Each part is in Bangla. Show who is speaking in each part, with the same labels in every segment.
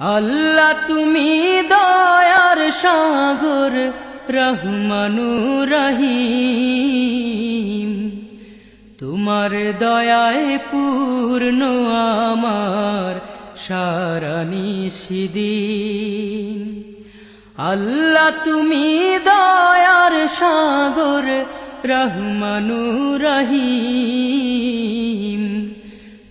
Speaker 1: আল্লাহ তুমি দয়ার সাগর, রহমানু রহিম। তোমার দয়ায় পূর্ণ আমার সারা নিষিদিন আল্লাহ তুমি দয়ার সাগর, রহমানু রহিম।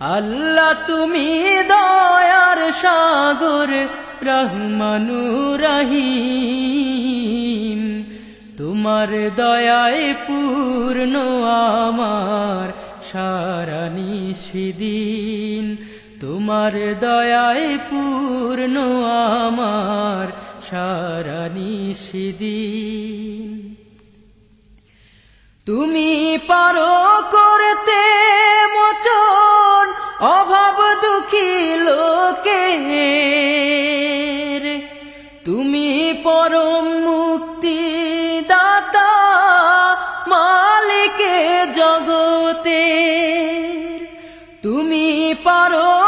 Speaker 1: আল্লাহ তুমি দয়ার সাগর রহমানু রহিম তোমার দয়ায় পূর্ণ আমার সারা নিষিদিন তোমার দয়ায় পূর্ণ আমার সারা নিষিদিন তুমি পারো তুমি পরম মুক্তি দাতা মালিকে জগতে তুমি পারো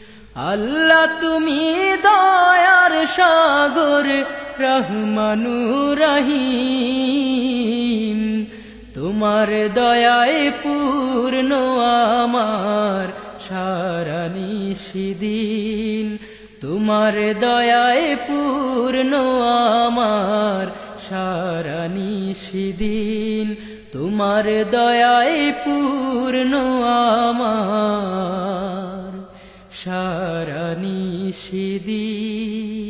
Speaker 1: আল্লাহ তুমি দয়ার সাগর, রহমানু রহিম। তোমার দয়ায় পূর্ণ আমার সারা নিষিদিন তোমার দয়ায় পূর্ণ আমার সারা নিষিদিন তোমার দয়ায় পূর্ণ আমার সারা নিষিদিন